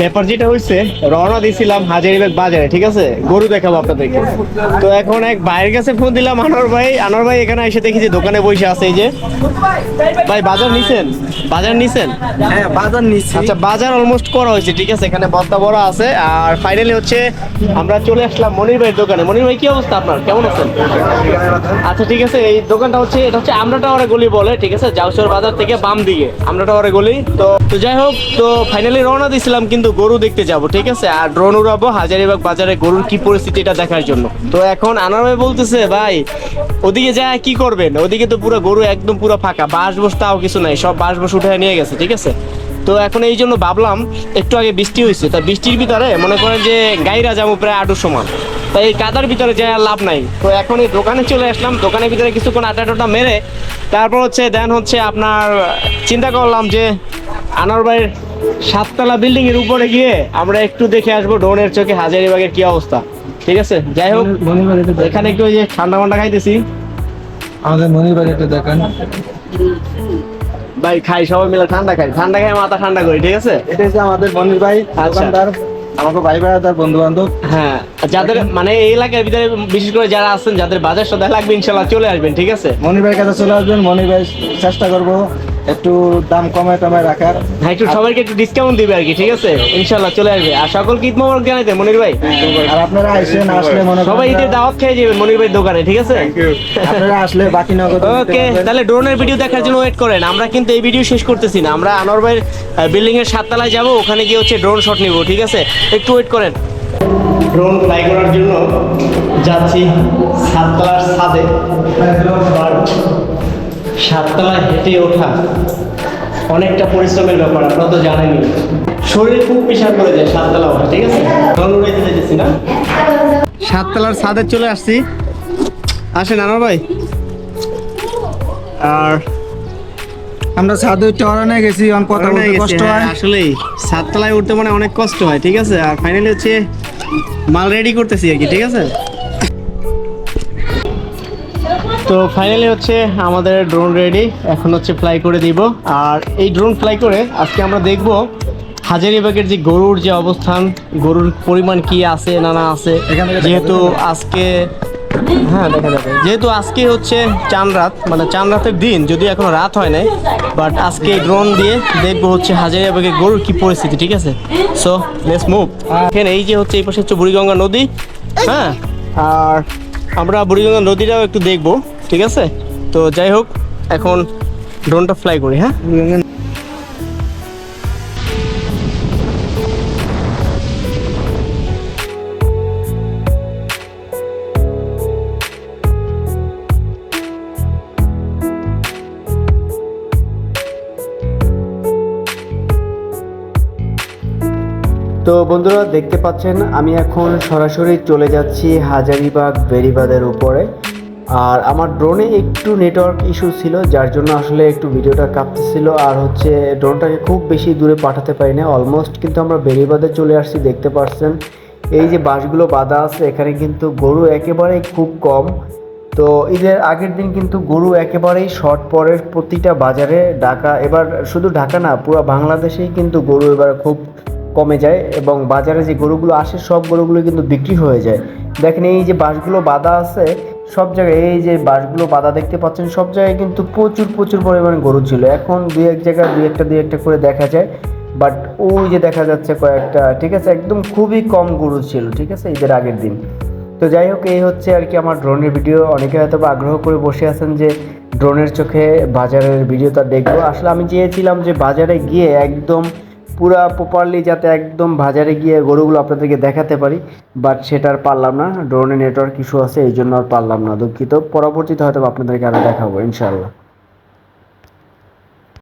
ব্যাপার যেটা হয়েছে রওনা দিয়েছিলাম হাজারিবাগ বাজারে ঠিক আছে? গরু দেখাবো আপনাদেরকে। তো এখন এক ভাইয়ের কাছে ফোন দিলাম আনোয়ার ভাই। আনোয়ার ভাই এখানে এসে দেখি যে দোকানে বসে আছে এই যে। ভাই বাজার নিছেন? বাজার নিছেন? হ্যাঁ বাজার নিচ্ছি আচ্ছা বাজার অলমোস্ট করা হয়েছে ঠিক আছে? এখানে বস্তা বড় আছে। আর ফাইনালি হচ্ছে আমরা চলে আসলাম মনির ভাইয়ের দোকানে। মনির ভাই কি অবস্থা আপনার? কেমন আছেন? আচ্ছা ঠিক আছে এই দোকানটা হচ্ছে এটা হচ্ছে আমরা টাওয়ারে গলি বলে ঠিক আছে? জাউসর বাজার থেকে বাম দিকে আমরা টাওয়ারে গলি। তো তো যাই হোক তো ফাইনালি রওনা দিয়েছিলাম কিন্তু গরু দেখতে যাব, ঠিক আছে? আর ড্রোন উড়াবো, হাজারিবাগ বাজারে গরুর কি পরিস্থিতি এটা দেখার জন্য। তো এখন আনার ভাই বলতেছে, ভাই, ওদিকে যা কি করবেন? ওদিকে তো পুরো গরু একদম পুরো ফাঁকা, বাঁশ বস তাও কিছু নাই, সব বাঁশ বস উঠে নিয়ে গেছে, ঠিক আছে? তো এখন এই জন্য ভাবলাম, একটু আগে বৃষ্টি হয়েছে, তা বৃষ্টির ভিতরে মনে করেন যে গাইরা যাব প্রায় আটুর সমান। তাই এই কাদার ভিতরে আর লাভ নাই। তো এখন এই দোকানে চলে আসলাম। দোকানের ভিতরে কিছুক্ষণ আটা টোটা মেরে তারপর হচ্ছে দেন হচ্ছে আপনার চিন্তা করলাম যে আনার ভাইয়ের সাততলা বিল্ডিং এর উপরে গিয়ে আমরা একটু দেখে আসব ড্রোনের চোখে হাজারিবাগের কি অবস্থা। ঠিক আছে? যাই হোক এখানে একটু ওই যে ঠান্ডা মান্ডা খাইতেছি। আমাদের মনির বাড়ি একটা দেখান। ভাই খাই সবাই মিলে ঠান্ডা খাই। ঠান্ডা খাই মাথা ঠান্ডা করি ঠিক আছে? এটা হচ্ছে আমাদের মনির ভাই আচ্ছা। দোকানদার। আমাকে ভাই ভাই তার বন্ধু বান্ধব হ্যাঁ যাদের মানে এই এলাকার ভিতরে বিশেষ করে যারা আছেন যাদের বাজার সদায় লাগবে ইনশাল্লাহ চলে আসবেন ঠিক আছে? মনির ভাইয়ের কাছে চলে আসবেন মনির ভাই চেষ্টা করব। একটু দাম কমায় টমায় রাখার। হ্যাঁ একটু সবাইকে একটু ডিসকাউন্ট দিবে আর কি ঠিক আছে? ইনশাল্লাহ চলে আসবে। আর সকলকে ঈদ মোবারক জানাইতে মনির ভাই? আর আপনারা আসেন আসলে মনে সবাই ঈদের দাওয়াত খেয়ে যাবেন মনির ভাই দোকানে ঠিক আছে? আপনারা আসলে বাকি নগদ ওকে তাহলে ড্রোনের ভিডিও দেখার জন্য ওয়েট করেন। আমরা কিন্তু এই ভিডিও শেষ করতেছি না। আমরা আনোয়ার ভাইয়ের বিল্ডিং এর সাততলায় যাব ওখানে গিয়ে হচ্ছে ড্রোন শট নিব ঠিক আছে? একটু ওয়েট করেন। ড্রোন ফ্লাই করার জন্য যাচ্ছি সাততলার ছাদে। সাততলায় হেঁটে ওঠা অনেকটা পরিশ্রমের ব্যাপার আপনারা তো জানেনই শরীর খুব পেশার করে যায় সাততলা ওঠা ঠিক আছে? ড্রোন উড়াইতে যেতেছি না? সাততলার ছাদে চলে আসছি। আসেন আনোয়ার ভাই। আর আমরা সাধু টরানে গেছি অন কথা বলতে কষ্ট হ্যাঁ, হয় আসলেই। সাততলায় উঠতে মানে অনেক কষ্ট হয় ঠিক আছে? আর ফাইনালি হচ্ছে মাল রেডি করতেছি আর কি ঠিক আছে? তো ফাইনালি হচ্ছে আমাদের ড্রোন রেডি এখন হচ্ছে ফ্লাই করে দিব। আর এই ড্রোন ফ্লাই করে আজকে আমরা দেখব হাজারিবাগের যে গরুর যে অবস্থান গরুর পরিমাণ কি আছে না না আছে। যেহেতু আজকে হ্যাঁ দেখা যাবে যেহেতু আজকে হচ্ছে চান রাত মানে চান রাতের দিন যদি এখনও রাত হয় নাই বাট আজকে ড্রোন দিয়ে দেখব হচ্ছে হাজারিবাগের গরুর কি পরিস্থিতি ঠিক আছে? সো লেটস মুভ এখানে এই যে হচ্ছে এই পাশে হচ্ছে বুড়িগঙ্গা নদী হ্যাঁ? আর আমরা বুড়িগঙ্গা নদীটাও একটু দেখব। ঠিক আছে? তো যাই হোক, এখন ড্রোনটা ফ্লাই করি হ্যাঁ? তো বন্ধুরা, দেখতে পাচ্ছেন, আমি এখন সরাসরি চলে যাচ্ছি হাজারিবাগ বেরিবাদের উপরে। আর আমার ড্রোনে একটু নেটওয়ার্ক ইস্যু ছিল, যার জন্য আসলে একটু ভিডিওটা কাঁপতেছিল। আর হচ্ছে ড্রোনটাকে খুব বেশি দূরে পাঠাতে পারি না অলমোস্ট কিন্তু আমরা বেরিবাদে চলে আসছি, দেখতে পাচ্ছেন এই যে বাঁশগুলো বাঁধা আছে, এখানে কিন্তু গরু একেবারেই খুব কম। তো ঈদের আগের দিন কিন্তু গরু একেবারেই শর্ট পরে প্রতিটা বাজারে ঢাকা, এবার শুধু ঢাকা না, পুরো বাংলাদেশেই কিন্তু গরু এবার খুব কমে যায় এবং বাজারে যে গরুগুলো আসে, সব গরুগুলো কিন্তু বিক্রি হয়ে যায়। দেখেন এই যে বাঁশগুলো বাঁধা আছে সব জায়গায়, এই যে বাঁশগুলো বাঁধা দেখতে পাচ্ছেন, সব জায়গায় কিন্তু প্রচুর প্রচুর পরিমাণে গরু ছিল। এখন দুই এক জায়গায় দুই একটা দুই একটা করে দেখা যায়। বাট ওই যে দেখা যাচ্ছে কয়েকটা, ঠিক আছে, একদম খুবই কম গরু ছিল, ঠিক আছে, ঈদের আগের দিন। তো যাই হোক, এই হচ্ছে আর কি আমার ড্রোনের ভিডিও। অনেকে হয়তো আগ্রহ করে বসে আছেন যে ড্রোনের চোখে বাজারের ভিডিওটা দেখব। আসলে আমি চেয়েছিলাম যে বাজারে গিয়ে একদম পুরা প্রপারলি যাতে একদম বাজারে গিয়ে গরুগুলো আপনাদেরকে দেখাতে পারি বাট সেটা আর পারলাম না। ড্রোনে নেটওয়ার্ক ইস্যু আছে, এই জন্য আর পারলাম না দুঃখিত। পরবর্তীতে হয়তো আপনাদেরকে আরও দেখাবো, ইনশাআল্লাহ।